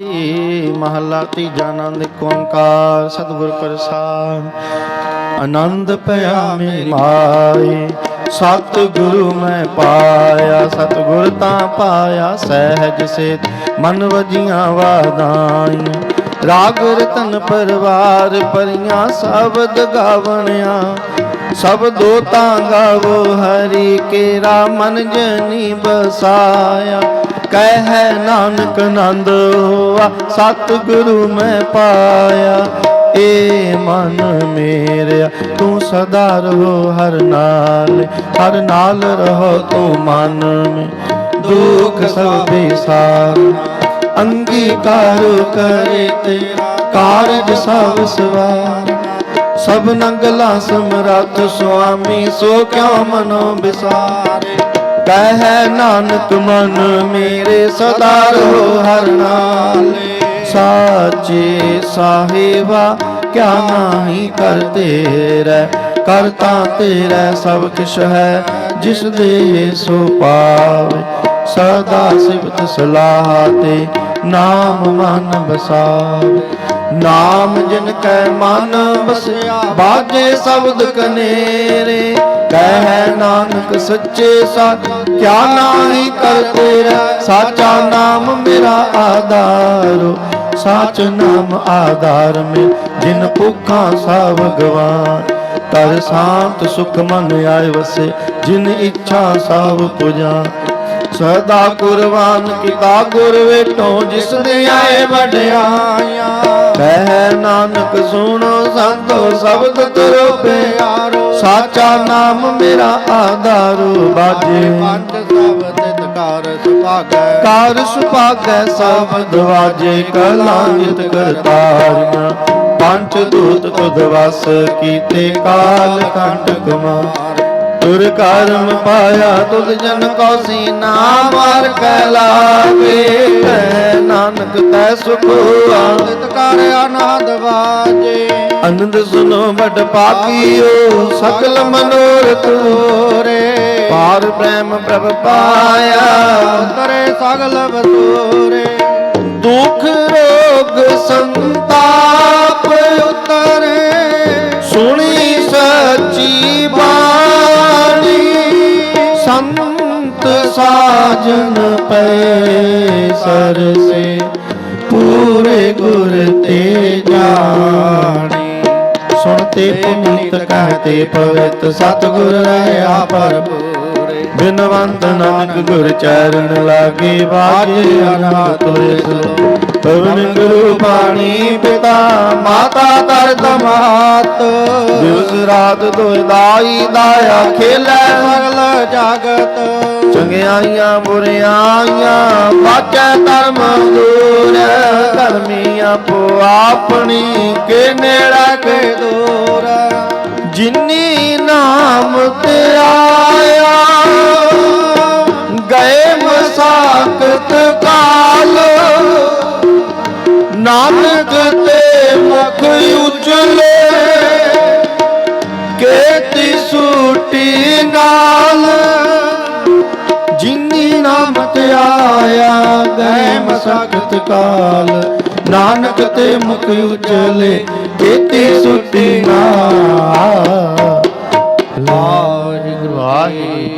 ਮਹਲਾ ਤੀਜਾ ਆਨੰਦ ਓੰਕਾਰ, ਸਤਿਗੁਰ ਪ੍ਰਸਾਦ। ਆਨੰਦ ਪਿਆ ਮੇ ਮਾਏ, ਸਤਿਗੁਰੂ ਮੈਂ ਪਾਇਆ, ਸਤਿਗੁਰ ਤਾਂ ਪਾਇਆ ਸਹਿਜ ਸੇ ਮਨ ਵਜੀਆਂ ਵਾਦਾਈਆਂ ਰਾਗ ਰਤਨ ਪਰਵਾਰ ਪਰੀਆਂ ਸ਼ਬਦ ਗਾਵਣਿਆ ਸਭ ਦੋ ਤਾਂ ਗਾਵੋ ਹਰੀ ਕੇਰਾ ਮਨ ਜਨੀ ਬਸਾਇਆ। ਕਹਿ ਨਾਨਕ ਨੰਦ ਹੋਆ, ਸਤਿਗੁਰੂ ਮੈਂ ਪਾਇਆ। ਏ ਮਨ ਮੇਰਿਆ, ਤੂੰ ਸਦਾ ਰਹੋ ਹਰ ਨਾਲ ਹਰ ਨਾਲ ਰਹੋ ਤੂੰ ਮਨ ਮੇ। ਦੁਖ ਸਭ ਬੇਸਾਰ ਅੰਗੀਕਾਰ ਕਰੇ ਤੇਰਾ, ਕਾਰਜ ਸਭ ਸਵਾਰ ਸਭ ਨੰਗਲਾ ਸਮਰੱਥ ਸੁਆਮੀ, ਸੋ ਕਿਉ ਮਨੋ ਵਿਸਾਰੇ? ਕਹਿ ਨਾਨਕ ਮਨ ਮੇਰੇ ਸਦਾ ਰਹੋ ਹਰ ਨਾਲੇ। ਸਾਚੇ ਸਾਹਿਬਾ, ਕਿਆ ਨਾਹੀ ਕਰਤੇ ਰਹਿ ਕਰਤਾ ਤੇਰਾ ਸਭ ਕਿਛ ਹੈ, ਜਿਸ ਦੇ ਸੋ ਪਾਵੇ ਸਦਾ ਸਿਫਤ ਸਲਾਹ ਤੇ ਨਾਮ ਮਨ ਬਸਾਵੇ ਨਾਮ ਜਿਨ ਕੈ ਮਨ ਬਸਿਆ ਬਾਜੇ ਸ਼ਬਦ ਕਨੇਰੇ। ਕਹਿ ਨਾਨਕ ਸੱਚੇ ਸਤ ਕਿਆ ਨਾਹੀ ਕਰਤੇ ਰਹਿ ਸਾਚਾ ਨਾਮ ਮੇਰਾ ਆਧਾਰੋ। ਸਾਚ ਨਾਮ ਆਧਾਰ ਮੇ, ਜਿਨ ਭੁੱਖਾਂ ਸਭ ਗਵਾਨ ਕਰ ਸ਼ਾਂਤ ਸੁਖ ਮਨ ਆਏ ਵਸੇ, ਜਿਨ ਇੱਛਾ ਸਭ ਪੁਜਾ ਸਦਾ ਕੁਰਬਾਨ ਕੀਤਾ ਗੁਰ ਵੇਟੋ ਜਿਸ ਨੇ ਆਏ ਵਡਿਆਈਆਂ। ਕਹਿ ਨਾਨਕ ਸੁਣੋ ਸੰਤੋ ਸ਼ਬਦ ਤਰੋ ਪਿਆਰੋ। ਸਾਚਾ ਨਾਮ ਮੇਰਾ ਆਧਾਰੋ ਬਾਜੇ। ਪੰਜ ਸ਼ਬਦ ਤਕਾਰ ਸੁਭਾਗੈ। ਕਾਰ ਸੁਭਾਗੈ ਸਬਦ ਵਾਜੇ ਕਲਾਂਗਿਤ ਕਰਤਾਰੀਆਂ ਪੰਜ ਦੂਤ ਤੁਧ ਵਸ ਕੀਤੇ ਕਾਲ ਕੰਟਕ ਮਾਰ ਤੁਰ ਕਰਮ ਪਾਇਆ ਤੁਧ ਜਨ ਕੋ ਸੀਨਾ ਮਾਰ ਕੈ ਲਾਗੇ ਕਹਿ ਨਾਨਕ ਤੈ ਸੁਖ ਆਨੰਦ ਤਕਾਰ ਆਨੰਦ ਵਾਜੇ। ਆਨੰਦ ਸੁਨੋ ਬੜ ਪਾਕੀਓ ਸਕਲ ਮਨੋਰਥ ਤੋਰੇ ਪਾਰ ਪ੍ਰੇਮ ਪ੍ਰਭ ਪਾਇਆ ਤਰੇ ਸਗਲ ਬਤੋਰੇ ਸਾਜਨ ਪੈ ਸਰਸੇ ਪੂਰੇ ਗੁਰ ਤੇ ਜਾਣੀ। ਸੁਣਤੇ ਪੁਨੀਤ ਕਹਤੇ ਪਵਿੱਤ ਸਤਿਗੁਰ ਰਹਾ ਪੂਰੇ ਬਿਨਵੰਤ ਨਾਨਕ ਗੁਰ ਚਰਨ ਲਾਗੇ ਬਾਜੇ ਅਨਾਥ ਤੁਰੇ ਸੋ ਪਵਨ ਗੁਰੂ ਪਾਣੀ ਪਿਤਾ ਮਾਤਾ ਦਰਦ ਮਾਤ ਦਿਵਸ ਰਾਤ ਦੁਇ ਦਾਈ ਦਾਇਆ ਖੇਲੇ ਸਗਲ ਜਗਤ। ਚੰਗਿਆਈਆਂ ਬੁਰਿਆਈਆਂ ਬਾਚੈ ਧਰਮ ਦੂਰ ਕਰਮੀਆਂ ਆਪੋ ਆਪਣੀ ਕੇ ਨੇੜਾ ਕੇ ਕੇ ਦੂਰ। ਜਿਨੀ ਆਇਆ ਗਏ ਮਸਾਕਤ ਕਾਲ। ਨਾਨਕ ਤੇ ਮੁਖ ਉਜਲੇ ਕੇਤੀ ਸੂਟੀ ਨਾਲ